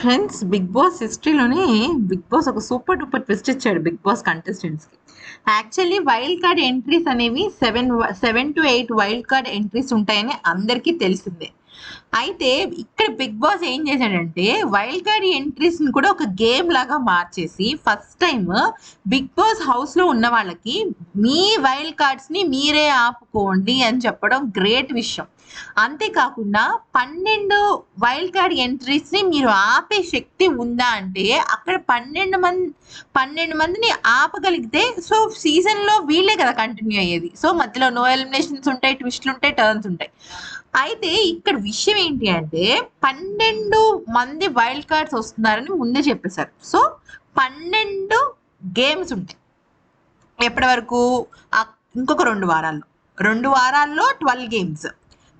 Friends big boss హిస్టరీలోనే big boss ఒక super duper twist ఇచ్చాడు బిగ్ బాస్ కంటెస్టెంట్స్కి యాక్చువల్లీ వైల్డ్ కార్డ్ ఎంట్రీస్ అనేవి seven seven to eight wild card entries ఉంటాయని అందరికీ తెలిసిందే. అయితే ఇక్కడ బిగ్ బాస్ ఏం చేశాడంటే వైల్డ్ కార్డ్ ఎంట్రీస్ని కూడా ఒక గేమ్ లాగా మార్చేసి ఫస్ట్ టైం బిగ్ బాస్ హౌస్లో ఉన్న వాళ్ళకి మీ వైల్డ్ కార్డ్స్ని మీరే ఆపుకోండి అని చెప్పడం గ్రేట్ విషయం. అంతేకాకుండా పన్నెండు వైల్డ్ కార్డ్ ఎంట్రీస్ని మీరు ఆపే శక్తి ఉందా అంటే అక్కడ పన్నెండు మంది పన్నెండు మందిని ఆపగలిగితే సో సీజన్లో వీళ్ళే కదా కంటిన్యూ అయ్యేది. సో మధ్యలో నో ఎలిమినేషన్స్ ఉంటాయి ట్విస్ట్లు ఉంటాయి టర్న్స్ ఉంటాయి. అయితే ఇక్కడ విషయం ఏంటి అంటే పన్నెండు మంది వైల్డ్ కార్డ్స్ వస్తున్నారని ముందే చెప్పేశారు. సో పన్నెండు గేమ్స్ ఉంటాయి. ఎప్పటి వరకు? ఇంకొక రెండు వారాల్లో. రెండు వారాల్లో ట్వెల్వ్ గేమ్స్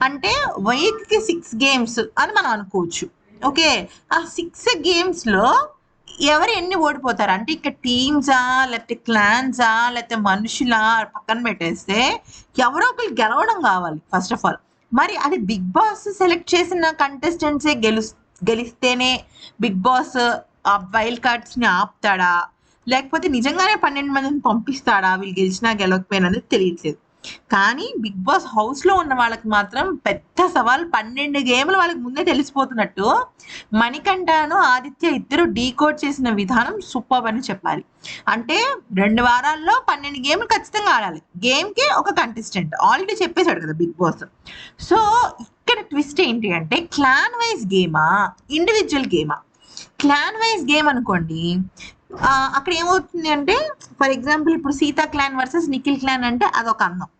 అంటే వైట్కి సిక్స్ గేమ్స్ అని మనం అనుకోవచ్చు. ఓకే? ఆ సిక్స్ గేమ్స్లో ఎవరు ఎన్ని ఓడిపోతారు? అంటే ఇక్కడ టీమ్సా లేకపోతే క్లాన్సా లేకపోతే మనుషులా పక్కన పెట్టేస్తే ఎవరో ఒకరు గెలవడం కావాలి ఫస్ట్ ఆఫ్ ఆల్ మరి అది బిగ్ బాస్ సెలెక్ట్ చేసిన కంటెస్టెంట్సే గెలు గెలిస్తేనే బిగ్ బాస్ ఆ వైల్డ్ కార్డ్స్ని ఆపుతాడా? లేకపోతే నిజంగానే పన్నెండు మందిని పంపిస్తాడా? వీళ్ళు గెలిచినా గెలవకపోయినా అనేది తెలియట్లేదు. కానీ బిగ్ బాస్ హౌస్లో ఉన్న వాళ్ళకి మాత్రం పెద్ద సవాల్ పన్నెండు గేమ్లు వాళ్ళకి ముందే తెలిసిపోతున్నట్టు మణికంఠను ఆదిత్య ఇద్దరు డీకోడ్ చేసిన విధానం సూపర్ అని చెప్పాలి. అంటే రెండు వారాల్లో పన్నెండు గేమ్లు ఖచ్చితంగా ఆడాలి. గేమ్కి ఒక కంటెస్టెంట్ ఆల్రెడీ చెప్పేశాడు కదా బిగ్ బాస్. సో ఇక్కడ ట్విస్ట్ ఏంటి అంటే క్లాన్ వైజ్ గేమా? ఇండివిజువల్ గేమా? క్లాన్ వైజ్ గేమ్ అనుకోండి అక్కడ ఏమవుతుంది అంటే ఫర్ ఎగ్జాంపుల్ ఇప్పుడు Seetha clan versus Nikhil clan అంటే అదొక అందం.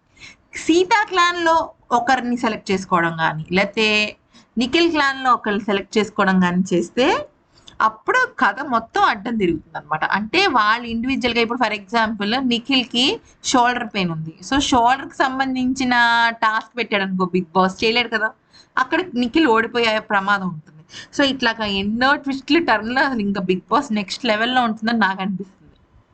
సీతా క్లాన్లో ఒకరిని సెలెక్ట్ చేసుకోవడం కానీ లేకపోతే నిఖిల్ క్లాన్లో ఒకరిని సెలెక్ట్ చేసుకోవడం కానీ చేస్తే అప్పుడు కథ మొత్తం అడ్డం తిరుగుతుంది అనమాట అంటే వాళ్ళు ఇండివిజువల్గా ఇప్పుడు ఫర్ ఎగ్జాంపుల్ నిఖిల్కి షోల్డర్ పెయిన్ ఉంది. సో షోల్డర్కి సంబంధించిన టాస్క్ పెట్టాడు అనుకో బిగ్ బాస్ చేయలేడు కదా? అక్కడ నిఖిల్ ఓడిపోయే ప్రమాదం ఉంటుంది. సో ఇట్లాగా ఎన్నో ట్విస్ట్లు టర్న్ ఇంకా బిగ్ బాస్ నెక్స్ట్ లెవెల్లో ఉంటుందని నాకు అనిపిస్తుంది.